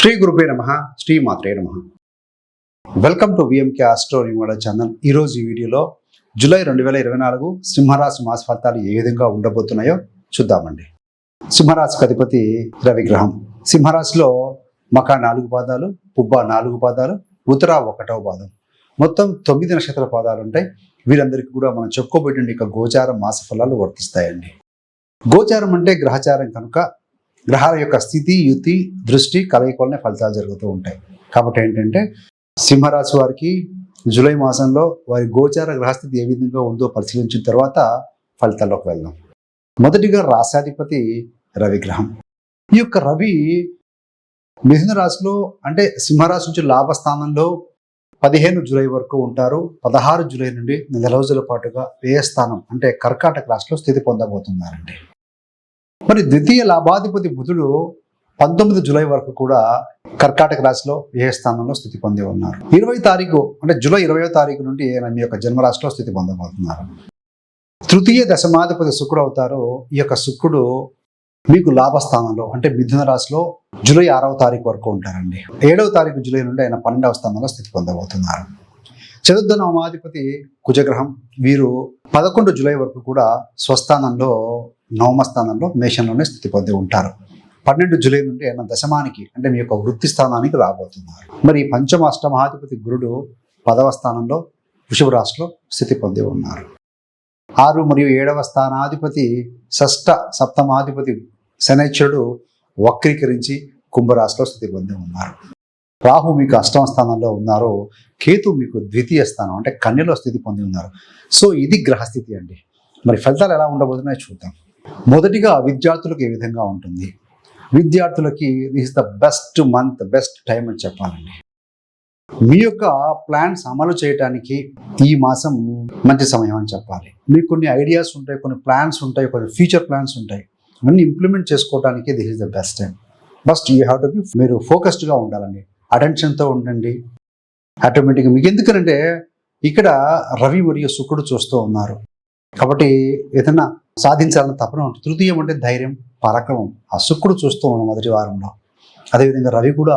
శ్రీ గురుపే నమ శ్రీ మాత్రే నమ. వెల్కమ్ టు విఎంకే ఆస్ట్రో రిమోడ ఛానల్ ఈరోజు ఈ వీడియోలో జూలై రెండు వేల ఇరవై నాలుగు సింహరాశి మాస ఫలితాలు ఏ విధంగా ఉండబోతున్నాయో చూద్దామండి. సింహరాశికి అధిపతి రవిగ్రహం. సింహరాశిలో మక నాలుగు పాదాలు పుబ్బ నాలుగు పాదాలు ఉత్తర ఒకటవ పాదం. మొత్తం తొమ్మిది నక్షత్ర పాదాలు ఉంటాయి. వీరందరికీ కూడా మనం చెప్పుకోబెట్టిన యొక్క గోచారం మాస ఫలాలు వర్తిస్తాయండి. గోచారం అంటే గ్రహచారం కనుక గ్రహాల యొక్క స్థితి యుతి దృష్టి కలయికలనే ఫలితాలు జరుగుతూ ఉంటాయి. కాబట్టి ఏంటంటే సింహరాశి వారికి జూలై మాసంలో వారి గోచార గ్రహస్థితి ఏ విధంగా ఉందో పరిశీలించిన తర్వాత ఫలితాల్లోకి వెళ్దాం. మొదటిగా రాశాధిపతి రవిగ్రహం. ఈ యొక్క రవి మిథున రాశిలో అంటే సింహరాశి నుంచి లాభస్థానంలో పదిహేను జూలై వరకు ఉంటారు. పదహారు జూలై నుండి నెల రోజుల పాటుగా వ్యయస్థానం అంటే కర్కాటక రాశిలో స్థితి పొందబోతున్నారండి. మరి ద్వితీయ లాభాధిపతి బుధుడు పంతొమ్మిది జూలై వరకు కూడా కర్కాటక రాశిలో ఏ స్థానంలో స్థితి పొంది ఉన్నారు? ఇరవై తారీఖు అంటే జూలై ఇరవయో తారీఖు నుండి ఆయన మీ యొక్క జన్మరాశిలో స్థితి పొందబోతున్నారు? తృతీయ దశమాధిపతి శుక్రుడు అవుతారు. ఈ యొక్క శుక్రుడు మీకు లాభస్థానంలో అంటే మిథున రాశిలో జూలై ఆరవ తారీఖు వరకు ఉంటారండి. ఏడవ తారీఖు జూలై నుండి ఆయన పన్నెండవ స్థానంలో స్థితి పొందబోతున్నారు. చతుర్థ నవమాధిపతి కుజగ్రహం వీరు పదకొండు జూలై వరకు కూడా స్వస్థానంలో నవమ స్థానంలో మేషంలోనే స్థితి పొంది ఉంటారు. పన్నెండు జూలై నుండి ఆయన దశమానికి అంటే మీ యొక్క వృత్తి స్థానానికి రాబోతున్నారు. మరి పంచమ అష్టమహాధిపతి గురుడు పదవ స్థానంలో వృషభ రాశిలో స్థితి పొంది ఉన్నారు. ఆరు మరియు ఏడవ స్థానాధిపతి షష్ట సప్తమాధిపతి శనైశ్వరుడు వక్రీకరించి కుంభరాశిలో స్థితి పొంది ఉన్నారు. రాహు మీకు అష్టమ స్థానంలో ఉన్నారు. కేతు మీకు ద్వితీయ స్థానం అంటే కన్యలో స్థితి పొంది ఉన్నారు. సో ఇది గ్రహస్థితి అండి. మరి ఫలితాలు ఎలా ఉండబోతున్నాయో చూద్దాం. మొదటిగా విద్యార్థులకు ఏ విధంగా ఉంటుంది? విద్యార్థులకి this the best month best time అని చెప్పాలండి. మీ యొక్క ప్లాన్స్ అమలు చేయడానికి ఈ మాసం మంచి సమయం అని చెప్పాలి. మీకు కొన్ని ఐడియాస్ ఉంటాయి కొన్ని ప్లాన్స్ ఉంటాయి కొన్ని ఫ్యూచర్ ప్లాన్స్ ఉంటాయి. అన్నీ ఇంప్లిమెంట్ చేసుకోవడానికి this is the best time first you have to be మీరు ఫోకస్డ్గా ఉండాలండి. అటెన్షన్తో ఉండండి. ఆటోమేటిక్గా మీకు ఎందుకంటే ఇక్కడ రవి మరియు శుక్రుడు చూస్తూ ఉన్నారు. కాబట్టి ఏదైనా సాధించాలని తపన ఉంటుంది. తృతీయం అంటే ధైర్యం పరాక్రమం. ఆ శుక్రుడు చూస్తూ ఉన్నాం మొదటి వారంలో. అదేవిధంగా రవి కూడా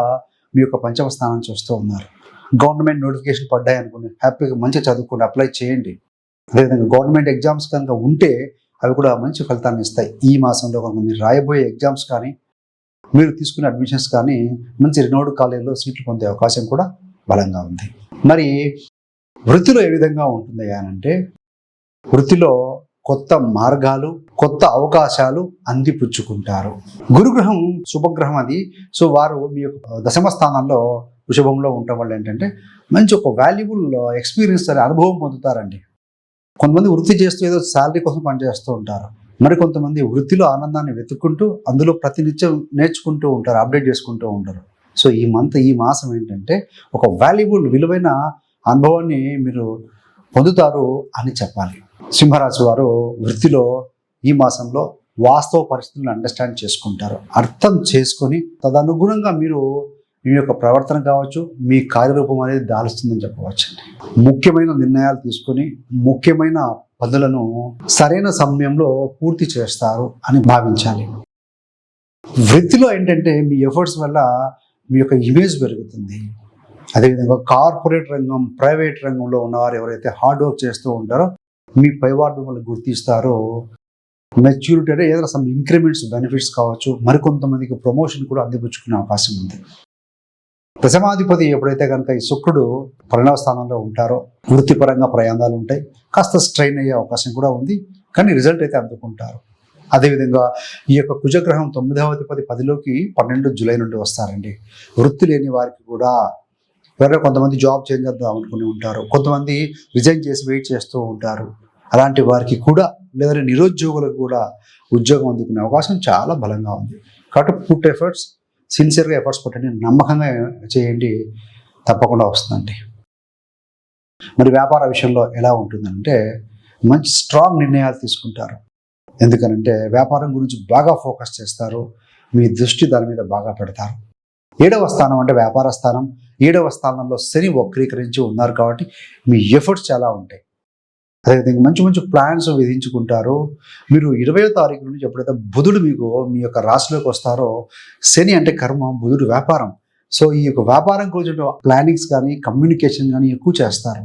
మీ యొక్క పంచమ స్థానం చూస్తూ ఉన్నారు. గవర్నమెంట్ నోటిఫికేషన్ పడ్డాయి అనుకోండి హ్యాపీగా మంచిగా చదువుకోండి అప్లై చేయండి. అదేవిధంగా గవర్నమెంట్ ఎగ్జామ్స్ కనుక ఉంటే అవి కూడా మంచి ఫలితాన్ని ఇస్తాయి. ఈ మాసంలో కనుక మీరు రాయబోయే ఎగ్జామ్స్ కానీ మీరు తీసుకునే అడ్మిషన్స్ కానీ మంచి రినోడ్ కాలేజీలో సీట్లు పొందే అవకాశం కూడా బలంగా ఉంది. మరి వృత్తిలో ఏ విధంగా ఉంటుంది అంటే వృత్తిలో కొత్త మార్గాలు కొత్త అవకాశాలు అందిపుచ్చుకుంటారు. గురుగ్రహం శుభగ్రహం అది. సో వారు మీ యొక్క దశమ స్థానంలో వృషభంలో ఉండటం వల్ల ఏంటంటే మంచి ఒక వాల్యుబుల్ ఎక్స్పీరియన్స్ అనే అనుభవం పొందుతారండి. కొంతమంది వృత్తి చేస్తూ ఏదో శాలరీ కోసం పనిచేస్తూ ఉంటారు. మరి కొంతమంది వృత్తిలో ఆనందాన్ని వెతుక్కుంటూ అందులో ప్రతినిత్యం నేర్చుకుంటూ ఉంటారు అప్డేట్ చేసుకుంటూ ఉంటారు సో ఈ మంత్ ఈ మాసం ఏంటంటే ఒక వాల్యుబుల్ విలువైన అనుభవాన్ని మీరు పొందుతారు అని చెప్పాలి. సింహరాశి వారు వృత్తిలో ఈ మాసంలో వాస్తవ పరిస్థితులను అండర్స్టాండ్ చేసుకుంటారు. అర్థం చేసుకొని తదనుగుణంగా మీరు మీ యొక్క ప్రవర్తన కావచ్చు మీ కార్యరూపం అనేది దాలుస్తుందని చెప్పవచ్చు ముఖ్యమైన నిర్ణయాలు తీసుకొని ముఖ్యమైన పనులను సరైన సమయంలో పూర్తి చేస్తారు అని భావించాలి. వృత్తిలో ఏంటంటే మీ ఎఫర్ట్స్ వల్ల మీ యొక్క ఇమేజ్ పెరుగుతుంది. అదేవిధంగా కార్పొరేట్ రంగం ప్రైవేట్ రంగంలో ఉన్నవారు ఎవరైతే హార్డ్ వర్క్ చేస్తూ ఉంటారో మీ పైవాడు మిమ్మల్ని గుర్తిస్తారో మెచ్యూరిటీ అంటే ఏదైనా సమ్ ఇంక్రిమెంట్స్ బెనిఫిట్స్ కావచ్చు మరికొంతమందికి ప్రమోషన్ కూడా అందిపుచ్చుకునే అవకాశం ఉంది. దశమాధిపతి ఎప్పుడైతే కనుక ఈ శుక్రుడు పరిణామ స్థానంలో ఉంటారో వృత్తిపరంగా ప్రయాణాలు ఉంటాయి కాస్త స్ట్రెయిన్ అయ్యే అవకాశం కూడా ఉంది కానీ రిజల్ట్ అయితే అందుకుంటారు. అదేవిధంగా ఈ యొక్క కుజగ్రహం తొమ్మిదవ అధిపతి పదిలోకి పన్నెండు జూలై నుండి వస్తారండి. వృత్తి లేని వారికి కూడా వేరే కొంతమంది జాబ్ చేంజ్ చేద్దాం అనుకుని ఉంటారు కొంతమంది రిజైన్ చేసి వెయిట్ చేస్తూ ఉంటారు. అలాంటి వారికి కూడా లేదా నిరుద్యోగులకు కూడా ఉద్యోగం అందుకునే అవకాశం చాలా బలంగా ఉంది. కాబట్టి పుట్ ఎఫర్ట్స్ సిన్సియర్గా ఎఫర్ట్స్ పెట్టండి నమ్మకంగా చేయండి తప్పకుండా వస్తుందండి. మరి వ్యాపార విషయంలో ఎలా ఉంటుందంటే మంచి స్ట్రాంగ్ నిర్ణయాలు తీసుకుంటారు. ఎందుకనంటే వ్యాపారం గురించి బాగా ఫోకస్ చేస్తారు మీ దృష్టి దాని మీద బాగా పెడతారు. ఏడవ స్థానం అంటే వ్యాపార స్థానం. ఏడవ స్థానంలో శని వక్రీకరించి ఉన్నారు కాబట్టి మీ ఎఫర్ట్స్ చాలా ఉంటాయి. అదేవిధంగా మంచి మంచి ప్లాన్స్ విధించుకుంటారు. మీరు ఇరవై తారీఖు నుంచి ఎప్పుడైతే బుధుడు మీకు మీ యొక్క రాశిలోకి వస్తారో శని అంటే కర్మ బుధుడు వ్యాపారం. సో ఈ యొక్క వ్యాపారం గురించి ప్లానింగ్స్ కానీ కమ్యూనికేషన్ కానీ ఎక్కువ చేస్తారు.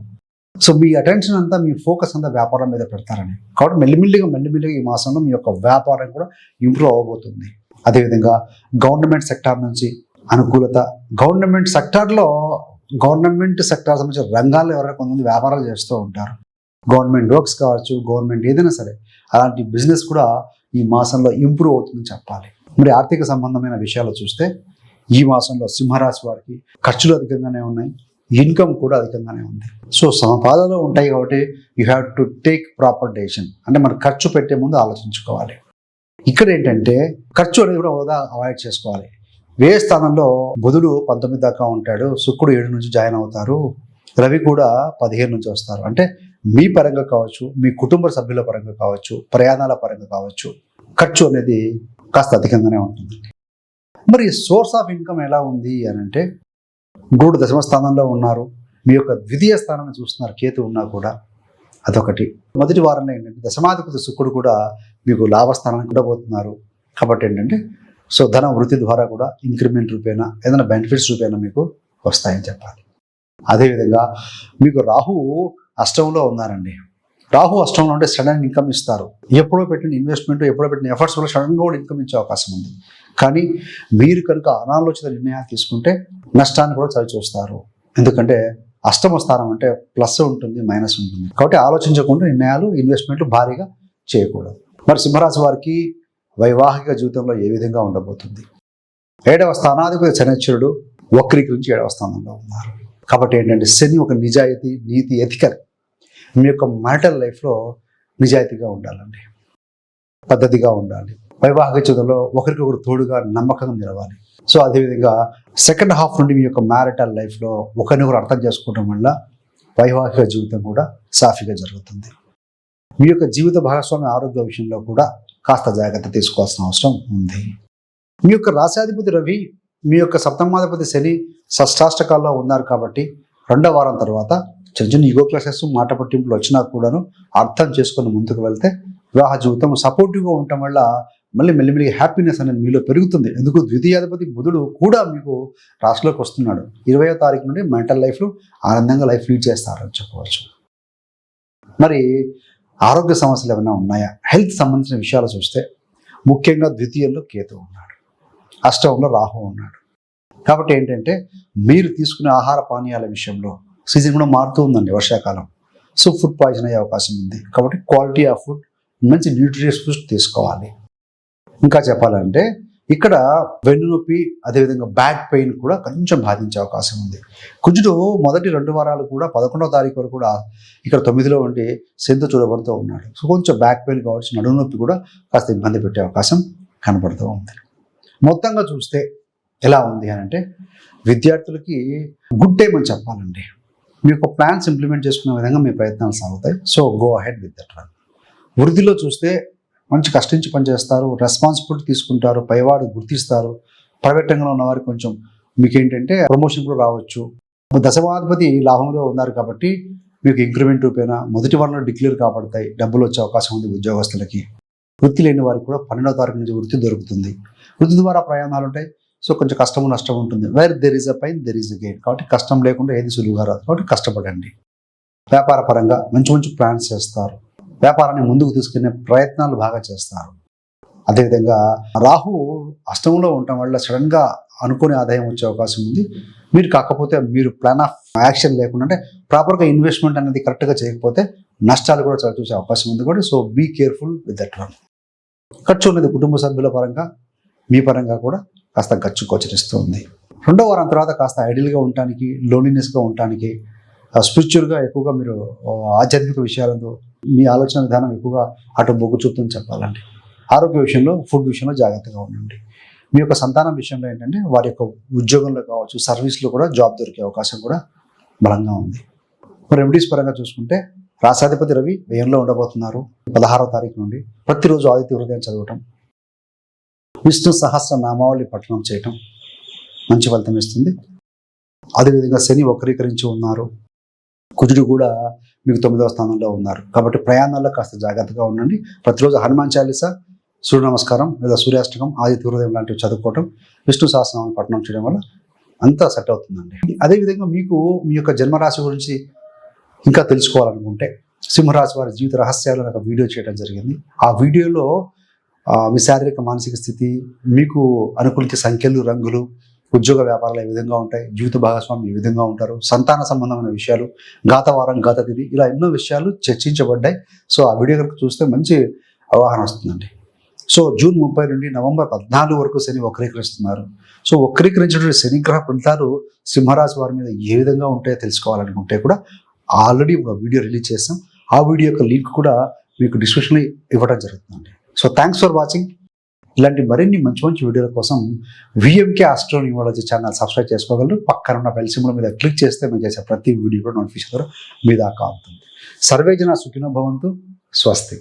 సో మీ అటెన్షన్ అంతా మీ ఫోకస్ అంతా వ్యాపారం మీద పెడతారని. కాబట్టి మెల్లిమెల్లిగా మెల్లిమెల్లిగా ఈ మాసంలో మీ యొక్క వ్యాపారం కూడా ఇంప్రూవ్ అవ్వబోతుంది అదేవిధంగా గవర్నమెంట్ సెక్టార్ నుంచి అనుకూలత. గవర్నమెంట్ సెక్టార్లో గవర్నమెంట్ సెక్టార్ సంబంధించిన రంగాల్లో ఎవరైనా కొంతమంది వ్యాపారాలు చేస్తూ ఉంటారు. గవర్నమెంట్ వర్క్స్ కావచ్చు గవర్నమెంట్ ఏదైనా సరే అలాంటి బిజినెస్ కూడా ఈ మాసంలో ఇంప్రూవ్ అవుతుందని చెప్పాలి. మరి ఆర్థిక సంబంధమైన విషయాలు చూస్తే ఈ మాసంలో సింహరాశి వారికి ఖర్చులు అధికంగానే ఉన్నాయి ఇన్కమ్ కూడా అధికంగానే ఉంది. సో సమపాదలో ఉంటాయి కాబట్టి you have to take proper decision. అంటే మనం ఖర్చు పెట్టే ముందు ఆలోచించుకోవాలి. ఇక్కడ ఏంటంటే ఖర్చు అనేది కూడా హోదా అవాయిడ్ చేసుకోవాలి. వే స్థానంలో బుధుడు పంతొమ్మిది దాకా ఉంటాడు శుక్రుడు ఏడు నుంచి జాయిన్ అవుతారు రవి కూడా పదిహేను నుంచి వస్తారు. అంటే మీ పరంగా కావచ్చు మీ కుటుంబ సభ్యుల పరంగా కావచ్చు ప్రయాణాల పరంగా కావచ్చు ఖర్చు అనేది కాస్త అధికంగానే ఉంటుంది. మరి సోర్స్ ఆఫ్ ఇన్కమ్ ఎలా ఉంది అని అంటే గురుడు దశమ స్థానంలో ఉన్నారు మీ యొక్క ద్వితీయ స్థానాన్ని చూస్తున్నారు కేతు ఉన్నా కూడా అదొకటి. మొదటి వారంలో ఏంటంటే దశమాధిపతి శుక్రుడు కూడా మీకు లాభస్థానానికి కూడా పోతున్నారు కాబట్టి ఏంటంటే సో ధన వృత్తి ద్వారా కూడా ఇంక్రిమెంట్ రూపేనా ఏదైనా బెనిఫిట్స్ రూపేనా మీకు వస్తాయని చెప్పాలి. అదేవిధంగా మీకు రాహువు అష్టంలో ఉన్నారండి. రాహు అష్టంలో ఉంటే సడన్ ఇన్కమ్ ఇస్తారు. ఎప్పుడో పెట్టిన ఇన్వెస్ట్మెంట్ ఎప్పుడో పెట్టిన ఎఫర్ట్స్ వల్ల సడన్గా కూడా ఇన్కమ్ ఇచ్చే అవకాశం ఉంది. కానీ మీరు కనుక అనాలోచిత నిర్ణయాలు తీసుకుంటే నష్టాన్ని కూడా చవిచూస్తారు ఎందుకంటే అష్టమ స్థానం అంటే ప్లస్ ఉంటుంది మైనస్ ఉంటుంది. కాబట్టి ఆలోచించకుండా నిర్ణయాలు ఇన్వెస్ట్మెంట్లు భారీగా చేయకూడదు. మరి సింహరాశి వారికి వైవాహిక జీవితంలో ఏ విధంగా ఉండబోతుంది? ఏడవ స్థానాధిపతి శనిశ్వరుడు వక్రీకరించి ఏడవ స్థానంలో ఉన్నారు. కాబట్టి ఏంటంటే శని ఒక నిజాయితీ నీతి ఎథికల్ మీ యొక్క మ్యాటల్ లైఫ్లో నిజాయితీగా ఉండాలండి. పద్ధతిగా ఉండాలి. వైవాహిక జీవితంలో ఒకరికొకరు తోడుగా నమ్మకంగా నిలవాలి. సో అదేవిధంగా సెకండ్ హాఫ్ నుండి మీ యొక్క మ్యారిటల్ లైఫ్లో ఒకరినొకరు అర్థం చేసుకోవడం వల్ల వైవాహిక జీవితం కూడా సాఫీగా జరుగుతుంది. మీ యొక్క జీవిత భాగస్వామి ఆరోగ్య విషయంలో కూడా కాస్త జాగ్రత్త తీసుకోవాల్సిన అవసరం ఉంది. మీ యొక్క రాశాధిపతి రవి మీ యొక్క సప్తమాధిపతి శని షష్టాష్టకాల్లో ఉన్నారు కాబట్టి రెండో వారం తర్వాత చిన్న చిన్న యుగో క్లాసెస్ మాట పట్టింపులు వచ్చినా కూడాను అర్థం చేసుకొని ముందుకు వెళ్తే వివాహ జీవితం సపోర్టివ్గా ఉండటం వల్ల మళ్ళీ మెల్లిమెల్లిగా హ్యాపీనెస్ అనేది మీలో పెరుగుతుంది. ఎందుకు? ద్వితీయాధిపతి బుధుడు కూడా మీకు రాశిలోకి వస్తున్నాడు. ఇరవయో తారీఖు నుండి మెంటల్ లైఫ్లో ఆనందంగా లైఫ్ లీడ్ చేస్తారని చెప్పవచ్చు. మరి ఆరోగ్య సమస్యలు ఏమైనా ఉన్నాయా? హెల్త్ సంబంధించిన విషయాలు చూస్తే ముఖ్యంగా ద్వితీయంలో కేతు ఉన్నాడు. అష్టంలో రాహు ఉన్నాడు. కాబట్టి ఏంటంటే మీరు తీసుకునే ఆహార పానీయాల విషయంలో సీజన్ కూడా మారుతూ ఉందండి వర్షాకాలం. సో ఫుడ్ పాయిజన్ అయ్యే అవకాశం ఉంది. కాబట్టి క్వాలిటీ ఆఫ్ ఫుడ్ మంచి న్యూట్రియస్ ఫుడ్ తీసుకోవాలి. ఇంకా చెప్పాలంటే ఇక్కడ వెన్నునొప్పి అదేవిధంగా బ్యాక్ పెయిన్ కూడా కొంచెం బాధించే అవకాశం ఉంది. కుజుడు మొదటి రెండు వారాలు కూడా పదకొండవ తారీఖు వరకు కూడా ఇక్కడ తొమ్మిదిలో ఉండి సెంత చూడబడుతూ ఉన్నాడు. సో కొంచెం బ్యాక్ పెయిన్ కావచ్చు నడుము నొప్పి కూడా కాస్త ఇబ్బంది పెట్టే అవకాశం కనబడుతూ ఉంది. మొత్తంగా చూస్తే ఎలా ఉంది అని అంటే విద్యార్థులకి గుడ్ టైం అని చెప్పాలండి. మీ యొక్క ప్లాన్స్ ఇంప్లిమెంట్ చేసుకునే విధంగా మీ ప్రయత్నాలు సాగుతాయి. So go ahead with that run వృద్ధిలో చూస్తే మంచి కష్టించి పనిచేస్తారు రెస్పాన్సిబిలిటీ తీసుకుంటారు పైవాడు గుర్తిస్తారు. ప్రైవేట్ రంగంలో ఉన్నవారు కొంచెం మీకు ఏంటంటే ప్రమోషన్ కూడా రావచ్చు. దశమాధిపతి లాభంలో ఉన్నారు కాబట్టి మీకు ఇంక్రిమెంట్ రూపేనా మొదటి వారంలో డిక్లేర్ కాబడతాయి. డబ్బులు వచ్చే అవకాశం ఉంది ఉద్యోగస్తులకి. వృత్తి లేని వారికి కూడా పన్నెండవ తారీఖు నుంచి వృత్తి దొరుకుతుంది. వృత్తి ద్వారా ప్రయాణాలు ఉంటాయి. సో కొంచెం కష్టము నష్టం ఉంటుంది. Where there is a pain there is a gate కాబట్టి కష్టం లేకుండా ఏది సులువుగా రాదు. కాబట్టి కష్టపడండి. వ్యాపార పరంగా మంచి మంచి ప్లాన్స్ చేస్తారు. వ్యాపారాన్ని ముందుకు తీసుకునే ప్రయత్నాలు బాగా చేస్తారు. అదేవిధంగా రాహు అష్టంలో ఉండటం వల్ల సడన్గా అనుకునే ఆదాయం వచ్చే అవకాశం ఉంది. మీరు కాకపోతే మీరు ప్లాన్ ఆఫ్ యాక్షన్ లేకుండా అంటే ప్రాపర్గా ఇన్వెస్ట్మెంట్ అనేది కరెక్ట్గా చేయకపోతే నష్టాలు కూడా చాలా చూసే అవకాశం ఉంది కూడా so be careful with that one ఖర్చు ఉన్నది కుటుంబ సభ్యుల పరంగా మీ పరంగా కూడా కాస్త గచ్చు గోచరిస్తుంది రెండో వారం తర్వాత కాస్త ఐడియల్గా ఉండటానికి లోన్లీనెస్గా ఉండటానికి స్పిరిచువల్గా ఎక్కువగా మీరు ఆధ్యాత్మిక విషయాలతో మీ ఆలోచన విధానం ఎక్కువగా అటు మొగ్గు చూపుతుందని చెప్పాలండి. ఆరోగ్య విషయంలో ఫుడ్ విషయంలో జాగ్రత్తగా ఉండండి. మీ యొక్క సంతానం విషయంలో ఏంటంటే వారి యొక్క ఉద్యోగంలో కావచ్చు సర్వీస్లో కూడా జాబ్ దొరికే అవకాశం కూడా బలంగా ఉంది. రెమెడీస్ పరంగా చూసుకుంటే రాసాధిపతి రవి వ్యయంలో ఉండబోతున్నారు. పదహారవ తారీఖు నుండి ప్రతిరోజు ఆదిత్య హృదయం చదవటం విష్ణు సహస్ర నామావళి పఠనం చేయటం మంచి ఫలితం ఇస్తుంది. అదేవిధంగా శని వక్రీకరించి ఉన్నారు. కుజుడు కూడా మీకు తొమ్మిదవ స్థానంలో ఉన్నారు. కాబట్టి ప్రయాణాల్లో కాస్త జాగ్రత్తగా ఉండండి. ప్రతిరోజు హనుమాన్ చాలీస సూర్య నమస్కారం లేదా సూర్యాష్టకం ఆదిత్య హృదయం లాంటివి చదువుకోవటం విష్ణు సహస్రనామాలు పఠనం చేయడం వల్ల అంతా సెట్ అవుతుందండి. అదేవిధంగా మీకు మీ యొక్క జన్మరాశి గురించి ఇంకా తెలుసుకోవాలనుకుంటే సింహరాశి వారి జీవిత రహస్యాలు ఒక వీడియో చేయడం జరిగింది. ఆ వీడియోలో మీ శారీరక మానసిక స్థితి మీకు అనుకూలించే సంఖ్యలు రంగులు ఉద్యోగ వ్యాపారాలు ఏ విధంగా ఉంటాయి జీవిత భాగస్వామి ఏ విధంగా ఉంటారు సంతాన సంబంధమైన విషయాలు గాత వారం గాత తిథి ఇలా ఎన్నో విషయాలు చర్చించబడ్డాయి. సో ఆ వీడియో కనుక చూస్తే మంచి అవగాహన వస్తుందండి. సో జూన్ ముప్పై నుండి నవంబర్ పద్నాలుగు వరకు శని వక్రీకరిస్తున్నారు. సో వక్రీకరించినటువంటి శనిగ్రహ ఫలితాలు సింహరాశి వారి మీద ఏ విధంగా ఉంటాయో తెలుసుకోవాలనుకుంటే కూడా ఆల్రెడీ ఒక వీడియో రిలీజ్ చేస్తాం ఆ వీడియో యొక్క లింక్ కూడా మీకు డిస్క్రిప్షన్లో ఇవ్వడం జరుగుతుందండి. సో థ్యాంక్స్ ఫర్ వాచింగ్ ఇలాంటి మరిన్ని మంచి మంచి వీడియోల కోసం విఎంకే ఆస్ట్రోనియాలజీ ఛానల్ సబ్స్క్రైబ్ చేసుకోగలరు. పక్కన ఉన్న బెల్ సింబల్ మీద క్లిక్ చేస్తే మేము చేసే ప్రతి వీడియో కూడా నోటిఫికేషన్ ద్వారా మీ దాకా అవుతుంది సర్వేజన సుఖినో భవంతు. స్వస్తి.